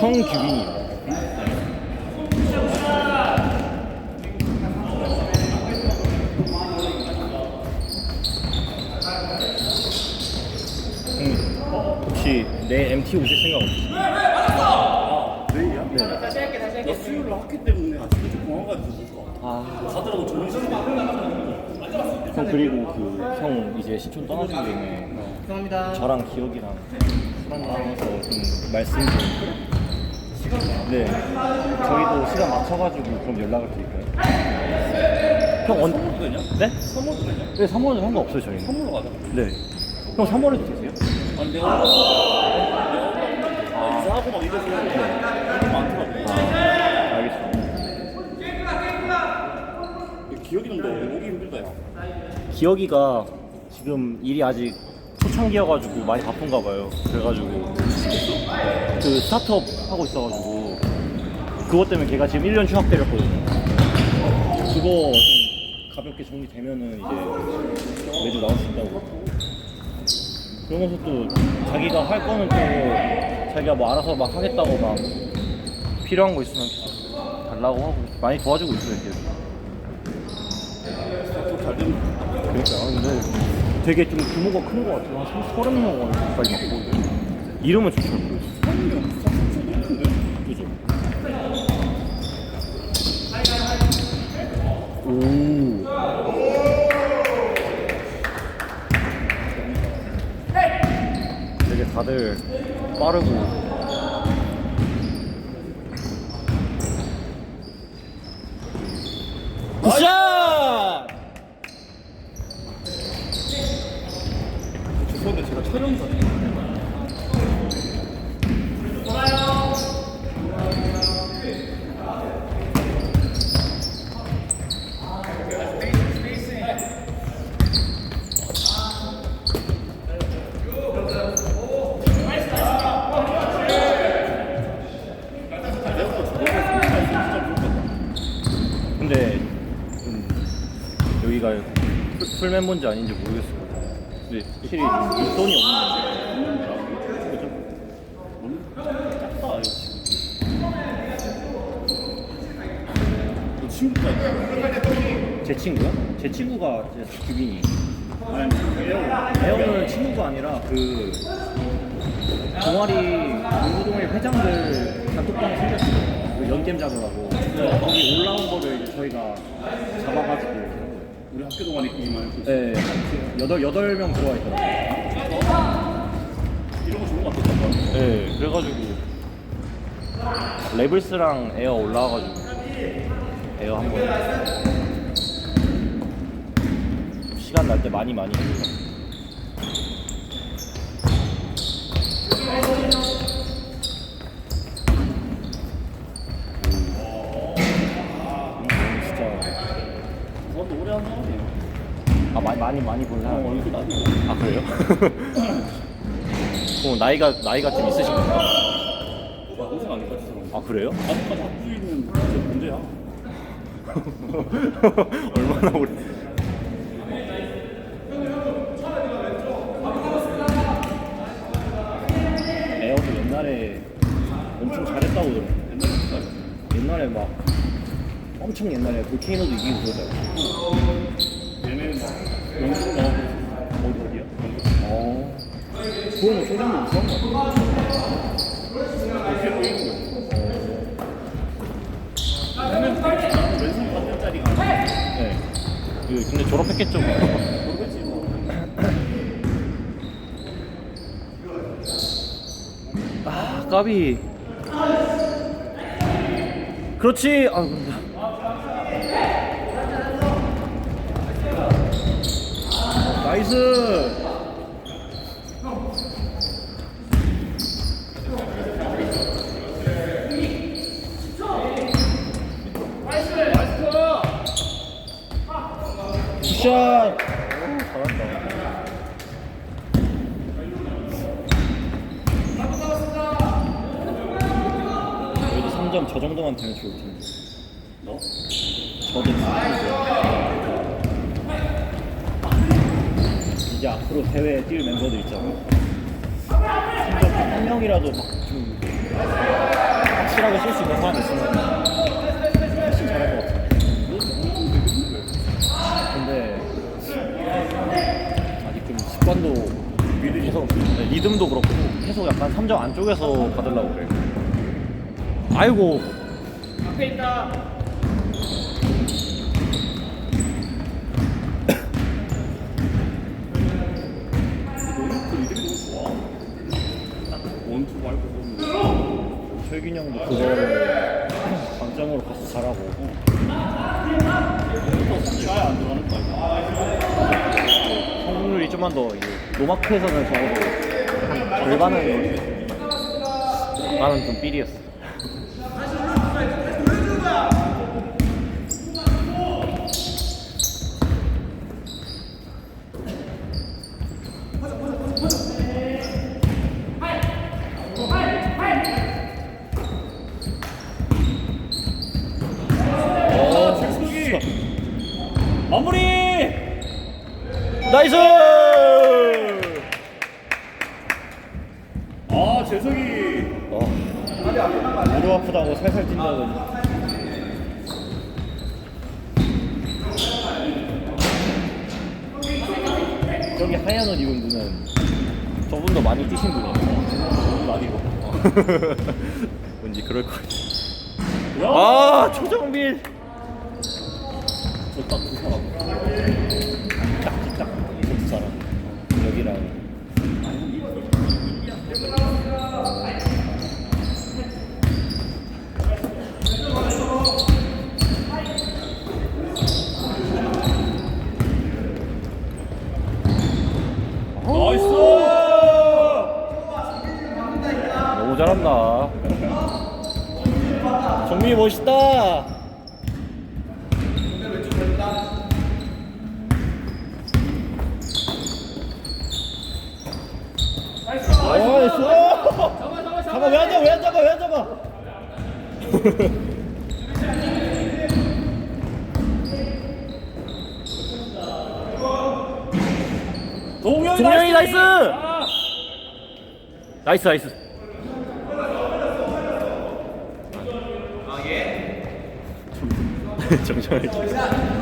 성규빈이요. 형님, 혹시 내 MT 오실 생각 없으세요? 내일이야? 네. 나 수요일 학기 때문에 아침에 좀 공항 가지고 아, 가더라고 좋은 형 그리고 그 형 이제 시촌 떠나시기 전에 감사합니다. 저랑 기억이랑 술 한 잔 하면서 좀 말씀 좀. 네. 저희도 시간 맞춰가지고 그럼 연락을 드릴까요? 형 언? 되냐? 네? 선물도 되냐? 네, 3월은 상관없어요 저희는. 선물로 가자 네. 형 3월에도 되세요? 아니 내가 내가 이사하고 막 이래서 일이 많더라고 아, 알겠습니다. 기억이 너 오기 힘들다 야 기혁이가 지금 일이 아직 초창기여가지고 많이 바쁜가 봐요. 그래가지고 그 스타트업 하고 있어가지고 그것 때문에 걔가 지금 1년 휴학 때렸거든요. 그거 좀 가볍게 정리되면은 이제 매주 나올 수 있다고. 그러면서 또 자기가 할 거는 또 자기가 뭐 알아서 막 하겠다고 막 필요한 거 있으면 계속 달라고 하고 많이 도와주고 있어요. 걔. 또 잘 되는 그러니까 근데 되게 좀 규모가 큰거 같아요. 한 30명 가까이 맞고 이름은 좀잘 모르겠어요. 선이면 상승 높은데 그죠? 오. 되게 다들 빠르고. 굿샷! 죄송한데 제가 촬영사 근데 음, 풀- 풀멤버인지 아닌지 모르겠어요. 근데 확실히 돈이 없는 너 친구가 있나? 제 친구요? 제 친구가 규빈이. 아니 에어 애형은 친구가 아니라 그 동아리 농구동의 회장들 단톡방이 생겼어요. 그 연겜 잡으라고. 거기 올라온 거를 이제 저희가 잡아가지고. 우리 학교 동안 있기만 했고 네, 여덟 여덟 명 들어와 있더라고요. 이런 거 좋은 거 같아 네, 그래가지고 레블스랑 에어 올라와가지고 에어 한번 시간 날 때 많이 많이 해요. 음, 진짜 아 많이 많이 많이 본 어, 사람. 얼굴 나도 아 그래요? 그럼 나이가 나이가 좀 있으신 건가? 나 고생 안 했다 진짜 아 그래요? 아직까지 학부 있는 진짜 문제야 얼마나 오래? 에어도 옛날에 엄청 잘했다고 진짜 옛날에 막 엄청 옛날에 볼케이노도 이기고 그러잖아. 얘네는 막 영국 나오고 어디 어디야? 어. 그건 뭐거 같아. 이렇게 보이는 거야 얘네는 나는 왼손 반대짜리가 네. 그 근데 졸업했겠죠. 뭐. 모르겠지 뭐 아 까비. 그렇지. 아 근데. 나이스. 굿샷. 오, 잘한다. 그래도 3점 저 정도만 되면 좋을 텐데. 너? 저도 다 앞으로 대회에 뛸 멤버들 있잖아. 진짜 한 명이라도 막좀 확실하게 쓸 수 있는 사람이 있으면 훨씬 잘할 것 같아. 근데 아직 좀 습관도 계속 네, 리듬도 그렇고 계속 약간 3점 안쪽에서 받으려고 그래. 아이고. 그 리듬이 너무 좋아. 딱 원투 최균 형도 그거를 강점으로 가서 잘하고? 성공률이 좀만 더 이제 노마크에서는 적어도 한 절반은 나는 좀 삘이었어. 아, 재석이 마무리. 나이스! 아, 재석이 어, 무릎 아프다고 살살 뛴다더니 저기 하얀 옷 입은 분은 저분도 많이 뛰신 분이에요 아니고. 왠지 그럴 것 같아 야, 아 초정빈 저딱두 사람. 나이스. 너무 잘한다. 정민이 멋있다 나이스 잡아 왜 안 잡아 왜 안 잡아 왜 안 잡아 동영이 동영이 나이스! 아, 나이스 나이스. 정정할 줄